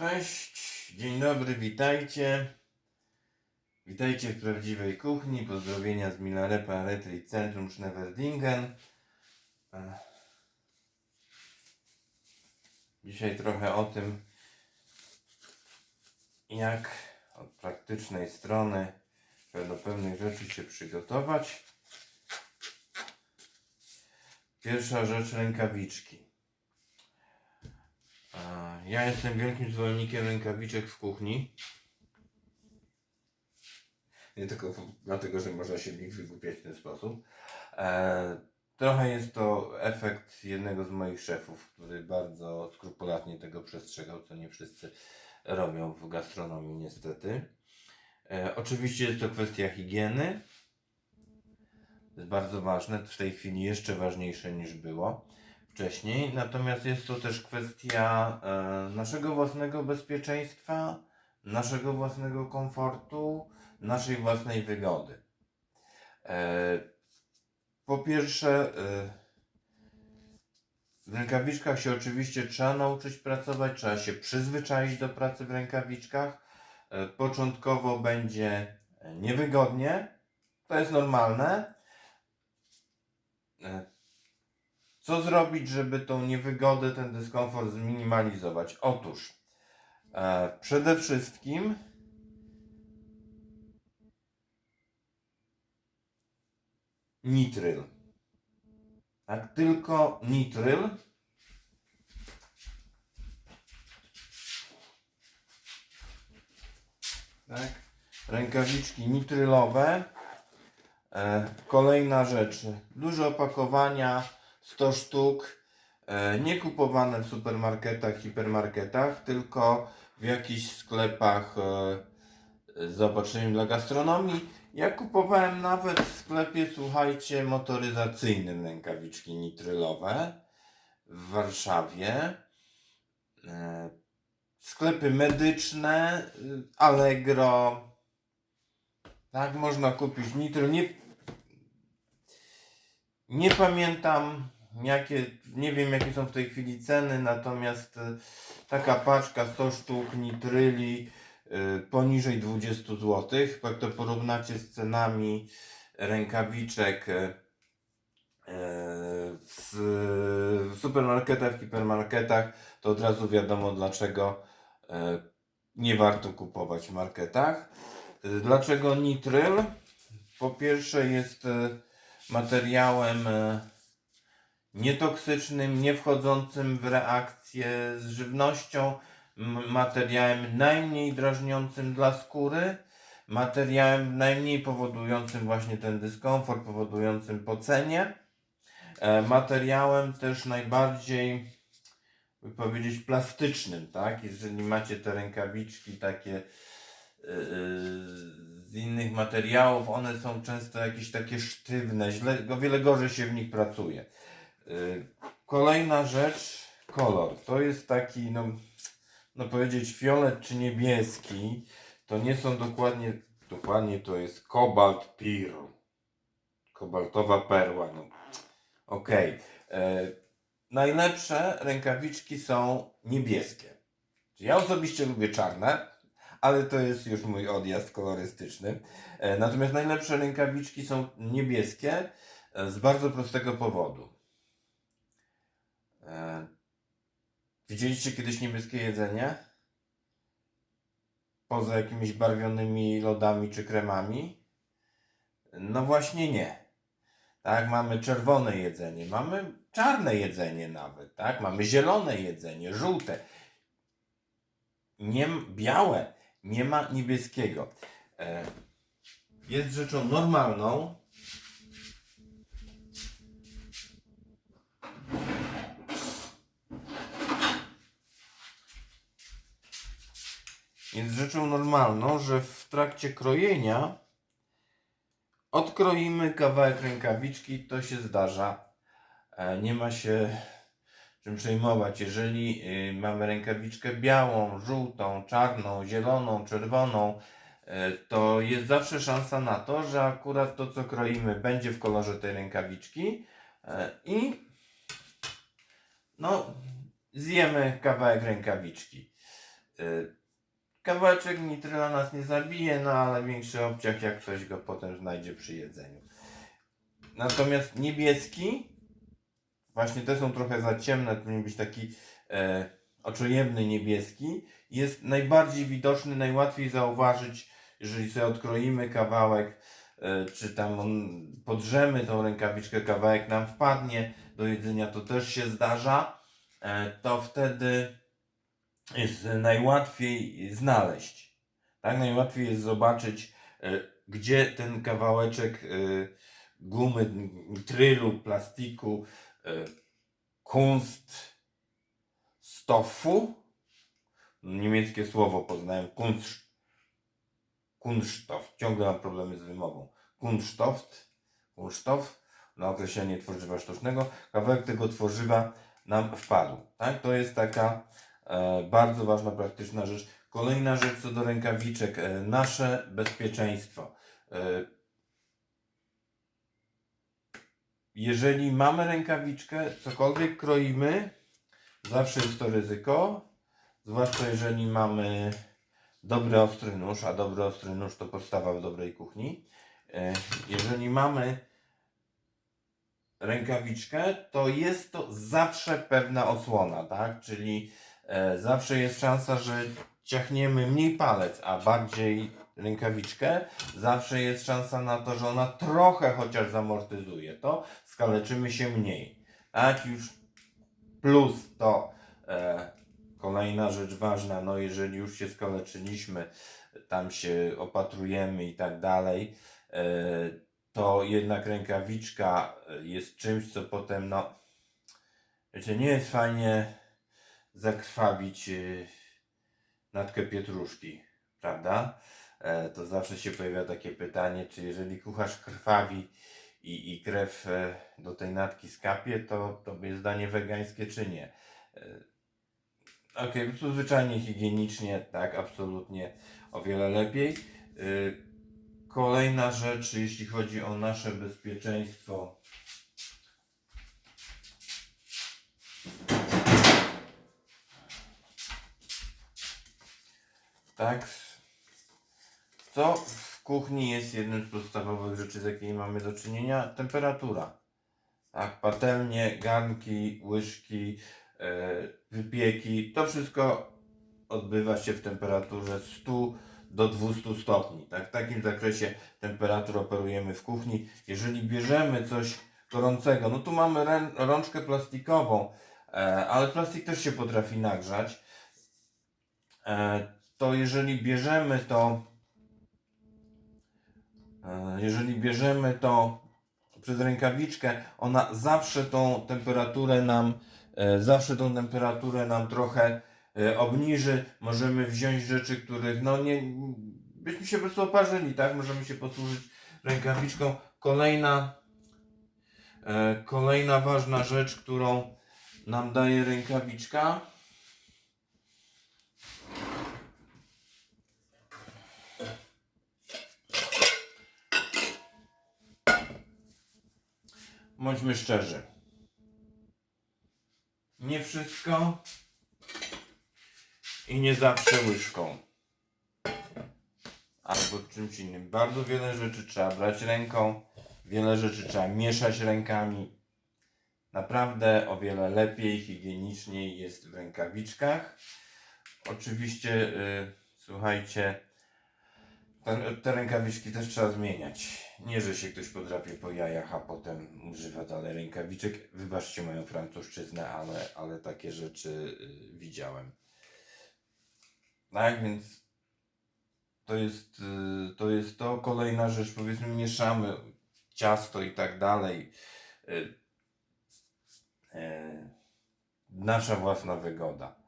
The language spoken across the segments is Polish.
Cześć, dzień dobry, witajcie. Witajcie w prawdziwej kuchni. Pozdrowienia z Milarepa Retreat Centrum Schneverdingen. E, Dzisiaj trochę o tym, jak od praktycznej strony do pewnych rzeczy się przygotować. Pierwsza rzecz rękawiczki. Ja jestem wielkim zwolennikiem rękawiczek w kuchni. Nie tylko dlatego, że można się w nich wygłupiać w ten sposób. E, trochę jest to efekt jednego z moich szefów, który bardzo skrupulatnie tego przestrzegał, co nie wszyscy robią w gastronomii niestety. E, oczywiście jest to kwestia higieny. Jest bardzo ważne, w tej chwili jeszcze ważniejsze niż było wcześniej. Natomiast jest to też kwestia e, naszego własnego bezpieczeństwa, naszego własnego komfortu, naszej własnej wygody. E, po pierwsze, e, w rękawiczkach się oczywiście trzeba nauczyć pracować, trzeba się przyzwyczaić do pracy w rękawiczkach. Początkowo będzie niewygodnie, to jest normalne. Co zrobić, żeby tą niewygodę, ten dyskomfort zminimalizować? Otóż e, przede wszystkim nitryl. Tak, tylko nitryl. Tak, rękawiczki nitrylowe. E, kolejna rzecz. Duże opakowania, 100 sztuk. E, nie kupowane w supermarketach, hipermarketach, tylko w jakichś sklepach e, z dla gastronomii. Ja kupowałem nawet w sklepie, słuchajcie, motoryzacyjnym rękawiczki nitrylowe w Warszawie. E, sklepy medyczne, Allegro. Tak, można kupić nitryl. Nie, nie pamiętam jakie, nie wiem jakie są w tej chwili ceny, natomiast y, taka paczka 100 sztuk nitryli y, poniżej 20 zł. Jak to porównacie z cenami rękawiczek y, w, supermarketach, w hipermarketach, to od razu wiadomo dlaczego nie warto kupować w marketach. Dlaczego nitryl? Po pierwsze jest materiałem nietoksycznym, nie wchodzącym w reakcję z żywnością, materiałem najmniej drażniącym dla skóry, materiałem najmniej powodującym właśnie ten dyskomfort, powodującym pocenie, e, materiałem też najbardziej, by powiedzieć, plastycznym, tak? Jeżeli macie te rękawiczki takie yy, z innych materiałów, one są często jakieś takie sztywne, źle, o wiele gorzej się w nich pracuje. Yy, Kolejna rzecz, kolor. To jest taki, no, no powiedzieć fiolet czy niebieski, to nie są dokładnie, dokładnie to jest kobalt pearl. Kobaltowa perła, no. Okej. E, Najlepsze rękawiczki są niebieskie. Ja osobiście lubię czarne, ale to jest już mój odjazd kolorystyczny. E, Natomiast najlepsze rękawiczki są niebieskie e, z bardzo prostego powodu. E, Widzieliście kiedyś niebieskie jedzenie? Poza jakimiś barwionymi lodami czy kremami? No właśnie nie. Tak, mamy czerwone jedzenie, mamy czarne jedzenie nawet, tak? Mamy zielone jedzenie, żółte. Nie, białe, nie ma niebieskiego. E, jest rzeczą normalną, jest rzeczą normalną, że w trakcie krojenia odkroimy kawałek rękawiczki, to się zdarza. E, Nie ma się czym przejmować. Jeżeli y, mamy rękawiczkę białą, żółtą, czarną, zieloną, czerwoną, e, to jest zawsze szansa na to, że akurat to, co kroimy, będzie w kolorze tej rękawiczki e, i no, zjemy kawałek rękawiczki. Kawałeczek nitryla nas nie zabije, no ale większy obciach jak ktoś go potem znajdzie przy jedzeniu. Natomiast niebieski, właśnie te są trochę za ciemne, to powinien być taki e, oczojebny niebieski, jest najbardziej widoczny, najłatwiej zauważyć, jeżeli sobie odkroimy kawałek, e, czy tam on, podrzemy tą rękawiczkę, kawałek nam wpadnie do jedzenia, to też się zdarza, e, to wtedy jest najłatwiej znaleźć. Tak, najłatwiej jest zobaczyć, e, gdzie ten kawałeczek e, gumy, trylu, plastiku, e, kunststoffu, niemieckie słowo poznałem, kunst, kunststoff, ciągle mam problemy z wymową, kunststoff, kunststoff, na określenie tworzywa sztucznego, kawałek tego tworzywa nam wpadł. Tak? To jest taka bardzo ważna, praktyczna rzecz. Kolejna rzecz co do rękawiczek, e, nasze bezpieczeństwo. E, jeżeli mamy rękawiczkę, cokolwiek kroimy, zawsze jest to ryzyko, zwłaszcza jeżeli mamy dobry ostry nóż, a dobry ostry nóż to podstawa w dobrej kuchni. E, Jeżeli mamy rękawiczkę, to jest to zawsze pewna osłona, tak? Czyli e, zawsze jest szansa, że ciachniemy mniej palec, a bardziej rękawiczkę. Zawsze jest szansa na to, że ona trochę chociaż zamortyzuje to, skaleczymy się mniej. Tak, już plus to e, kolejna rzecz ważna, no jeżeli już się skaleczyliśmy, tam się opatrujemy i tak dalej, e, to jednak rękawiczka e, jest czymś, co potem, no, wiecie, nie jest fajnie zakrwawić e, natkę pietruszki, prawda? E, to zawsze się pojawia takie pytanie, czy jeżeli kucharz krwawi i, i krew e, do tej natki skapie, to, to jest danie wegańskie czy nie? E, Okej, okay, tu zwyczajnie higienicznie, tak, absolutnie o wiele lepiej. Y, Kolejna rzecz, jeśli chodzi o nasze bezpieczeństwo. Tak. Co w kuchni jest jednym z podstawowych rzeczy, z jakimi mamy do czynienia? Temperatura. Tak, patelnie, garnki, łyżki, e, wypieki, to wszystko odbywa się w temperaturze 100 do 200 stopni. Tak? W takim zakresie temperatur operujemy w kuchni. Jeżeli bierzemy coś gorącego, no tu mamy rączkę plastikową, e, ale plastik też się potrafi nagrzać. To jeżeli bierzemy to, e, jeżeli bierzemy to przez rękawiczkę, ona zawsze tą temperaturę nam, e, zawsze tą temperaturę nam trochę e, obniży. Możemy wziąć rzeczy, których no nie, byśmy się po prostu oparzyli, tak? Możemy się posłużyć rękawiczką. Kolejna, kolejna ważna rzecz, którą nam daje rękawiczka. Bądźmy szczerzy. Nie wszystko i nie zawsze łyżką. Albo czymś innym. Bardzo wiele rzeczy trzeba brać ręką, wiele rzeczy trzeba mieszać rękami. Naprawdę o wiele lepiej, higieniczniej jest w rękawiczkach. Oczywiście, y, słuchajcie, te, te rękawiczki też trzeba zmieniać. Nie, że się ktoś podrapie po jajach, a potem używa dalej rękawiczek. Wybaczcie moją francuszczyznę, ale, ale takie rzeczy y, widziałem. Tak więc to jest, y, to jest to. Kolejna rzecz, powiedzmy, mieszamy ciasto i tak dalej. Y, y, nasza własna wygoda.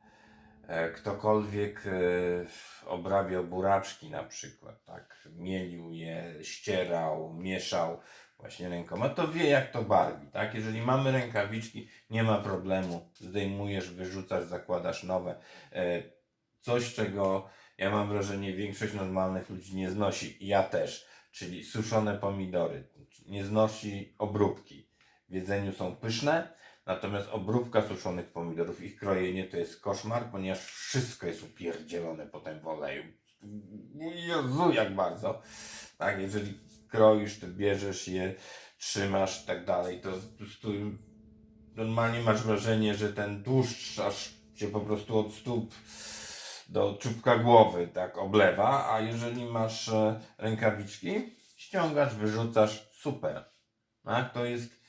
E, Ktokolwiek e, obrabiał buraczki na przykład, tak, mielił je, ścierał, mieszał właśnie rękoma, to wie jak to barwi, tak, jeżeli mamy rękawiczki, nie ma problemu, zdejmujesz, wyrzucasz, zakładasz nowe, E, coś czego ja mam wrażenie większość normalnych ludzi nie znosi, i ja też, czyli suszone pomidory, nie znosi obróbki, w jedzeniu są pyszne, Natomiast obróbka suszonych pomidorów, ich krojenie to jest koszmar, ponieważ wszystko jest upierdzielone potem w oleju. Jezu, jak bardzo. Tak, jeżeli kroisz, to bierzesz je, trzymasz i tak dalej, to prostu normalnie masz wrażenie, że ten tłuszcz aż cię po prostu od stóp do czubka głowy tak oblewa, a jeżeli masz e, rękawiczki, ściągasz, wyrzucasz, super. Tak, to jest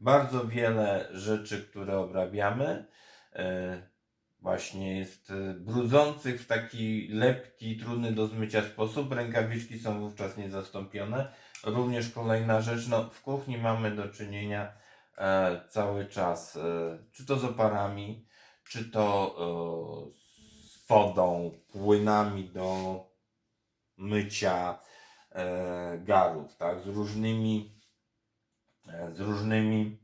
bardzo wiele rzeczy, które obrabiamy. E, właśnie jest e, brudzących w taki lepki, trudny do zmycia sposób. Rękawiczki są wówczas niezastąpione. Również kolejna rzecz, no w kuchni mamy do czynienia e, cały czas, czy to z oparami, czy to z wodą, płynami do mycia garów, tak, z różnymi, z różnymi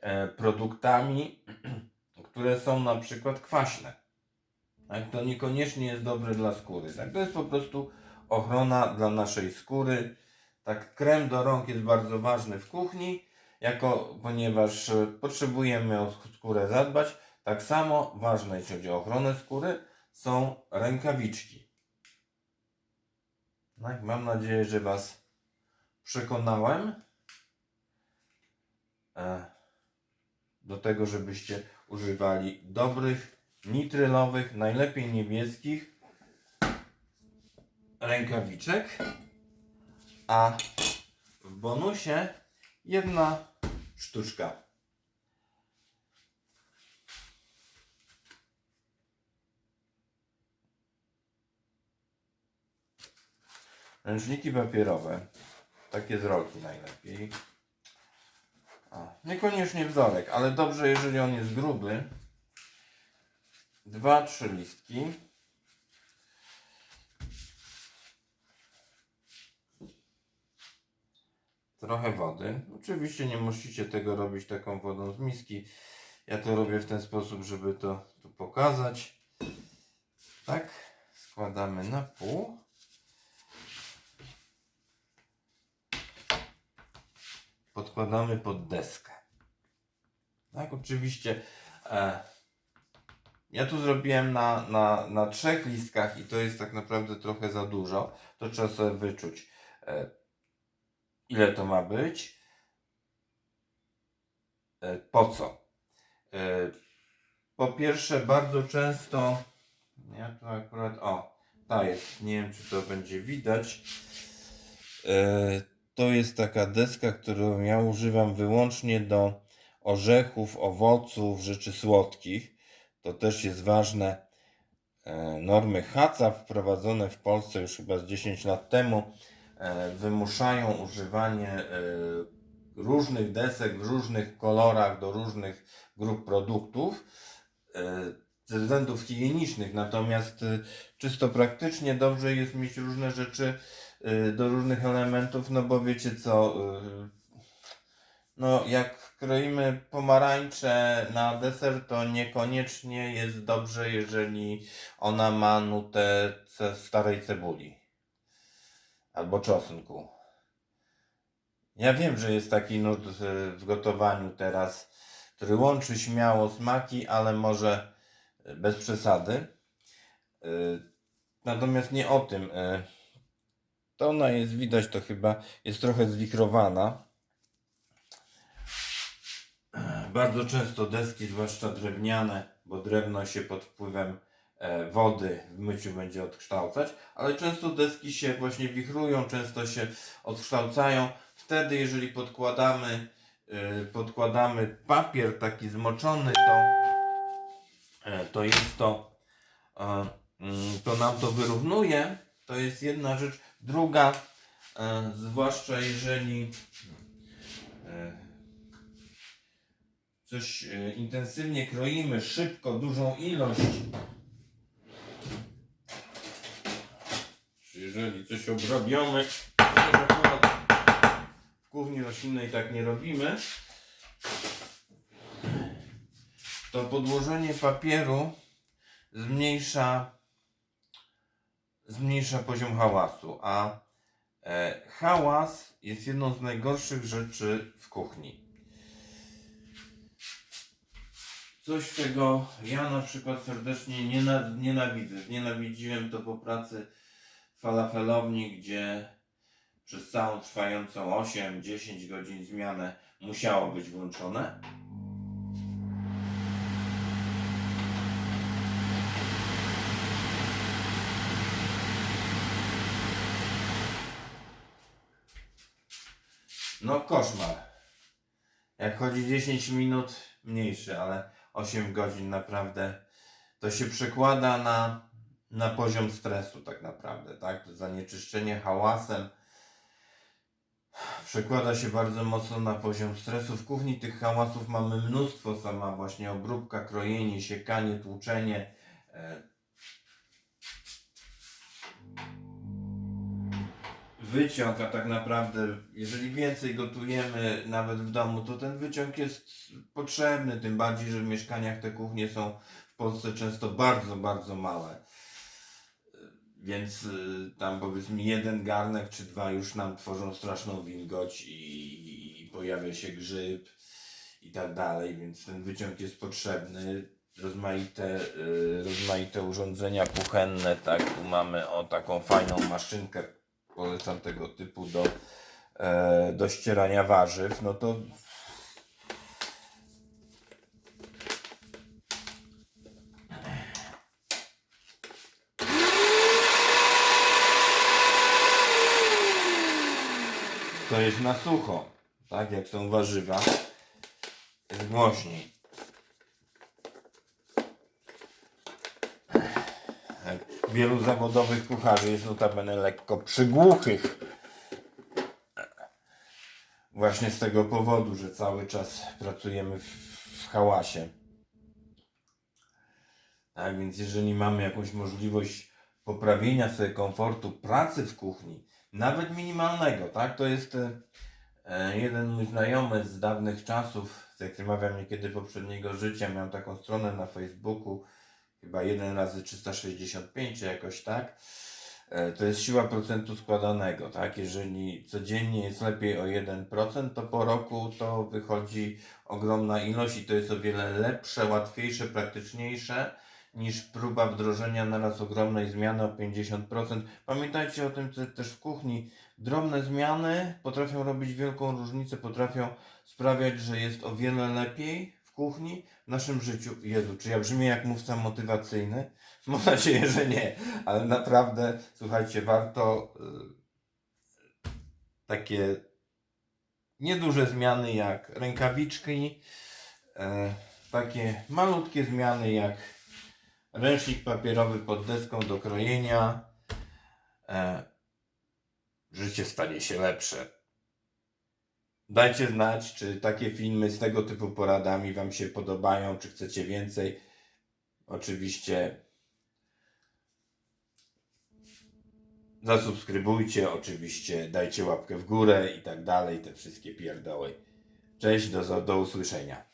e, produktami, które są na przykład kwaśne. Tak, to niekoniecznie jest dobre dla skóry. Tak, to jest po prostu ochrona dla naszej skóry. Tak, krem do rąk jest bardzo ważny w kuchni, jako, ponieważ e, potrzebujemy o skórę zadbać. Tak samo ważne, jeśli chodzi o ochronę skóry, są rękawiczki. Tak, mam nadzieję, że Was przekonałem e, do tego, żebyście używali dobrych, nitrylowych, najlepiej niebieskich rękawiczek. A w bonusie jedna sztuczka. Ręczniki papierowe. Takie z rolki najlepiej. Niekoniecznie wzorek, ale dobrze, jeżeli on jest gruby. Dwa, trzy listki. Trochę wody. Oczywiście nie musicie tego robić taką wodą z miski. Ja to robię w ten sposób, żeby to tu pokazać. Tak. Składamy na pół. Podkładamy pod deskę. Tak, oczywiście. E, ja tu zrobiłem na, na, na trzech listkach i to jest tak naprawdę trochę za dużo. To trzeba sobie wyczuć, e, ile to ma być. E, po co? E, po pierwsze, bardzo często. Ja tu akurat. O, ta jest. Nie wiem, czy to będzie widać. E, to jest taka deska, którą ja używam wyłącznie do orzechów, owoców, rzeczy słodkich. To też jest ważne. E, Normy HACCP wprowadzone w Polsce już chyba z 10 lat temu e, wymuszają używanie e, różnych desek w różnych kolorach do różnych grup produktów ze względów higienicznych. Natomiast czysto praktycznie dobrze jest mieć różne rzeczy do różnych elementów, no bo wiecie co, e, no jak kroimy pomarańcze na deser, to niekoniecznie jest dobrze, jeżeli ona ma nutę starej cebuli albo czosnku. Ja wiem, że jest taki nut e, w gotowaniu teraz, który łączy śmiało smaki, ale może bez przesady. Natomiast nie o tym. To ona jest, widać to chyba, jest trochę zwichrowana. Bardzo często deski, zwłaszcza drewniane, bo drewno się pod wpływem e, wody w myciu będzie odkształcać, ale często deski się właśnie wichrują, często się odkształcają. Wtedy, jeżeli podkładamy, e, podkładamy papier taki zmoczony, to, e, to jest to, mm, to nam to wyrównuje. To jest jedna rzecz. Druga, e, zwłaszcza jeżeli e, coś e, intensywnie kroimy, szybko, dużą ilość. Czy jeżeli coś obrabiamy, w kuchni roślinnej tak nie robimy, to podłożenie papieru zmniejsza, zmniejsza poziom hałasu, a e, hałas jest jedną z najgorszych rzeczy w kuchni. coś, czego ja na przykład serdecznie niena- nienawidzę. Nienawidziłem to po pracy w falafelowni, gdzie przez całą trwającą 8-10 godzin zmianę musiało być włączone. No koszmar. Jak chodzi 10 minut, mniejszy, ale 8 godzin naprawdę to się przekłada na, na poziom stresu tak naprawdę, tak? To zanieczyszczenie hałasem przekłada się bardzo mocno na poziom stresu. W kuchni tych hałasów mamy mnóstwo, sama właśnie obróbka, krojenie, siekanie, tłuczenie. Wyciąg, a tak naprawdę, jeżeli więcej gotujemy nawet w domu, to ten wyciąg jest potrzebny, tym bardziej, że w mieszkaniach te kuchnie są w Polsce często bardzo, bardzo małe. Więc y, tam powiedzmy jeden garnek czy dwa już nam tworzą straszną wilgoć i, i pojawia się grzyb i tak dalej, więc ten wyciąg jest potrzebny. Rozmaite, y, rozmaite urządzenia kuchenne, tak, tu mamy o taką fajną maszynkę, polecam tego typu do, e, do ścierania warzyw, no to to jest na sucho, tak, jak są warzywa, jest głośniej. Wielu zawodowych kucharzy jest notabene lekko przygłuchych. Właśnie z tego powodu, że cały czas pracujemy w, w hałasie. Tak więc jeżeli mamy jakąś możliwość poprawienia sobie komfortu pracy w kuchni, nawet minimalnego, tak? To jest e, jeden mój znajomy z dawnych czasów, z jakim rozmawiam niekiedy poprzedniego życia, miał taką stronę na Facebooku, chyba 1 razy 365 czy jakoś tak. E, To jest siła procentu składanego, tak? Jeżeli codziennie jest lepiej o 1%, to po roku to wychodzi ogromna ilość i to jest o wiele lepsze, łatwiejsze, praktyczniejsze niż próba wdrożenia naraz ogromnej zmiany o 50%. Pamiętajcie o tym też w kuchni. Drobne zmiany potrafią robić wielką różnicę, potrafią sprawiać, że jest o wiele lepiej kuchni w naszym życiu. Jezu, czy ja brzmię jak mówca motywacyjny? Mam nadzieję, że nie, ale naprawdę, słuchajcie, warto y, takie nieduże zmiany jak rękawiczki, y, takie malutkie zmiany jak ręcznik papierowy pod deską do krojenia. E, życie stanie się lepsze. Dajcie znać, czy takie filmy z tego typu poradami Wam się podobają, czy chcecie więcej. Oczywiście zasubskrybujcie, oczywiście dajcie łapkę w górę i tak dalej, te wszystkie pierdoły. Cześć, do, do usłyszenia.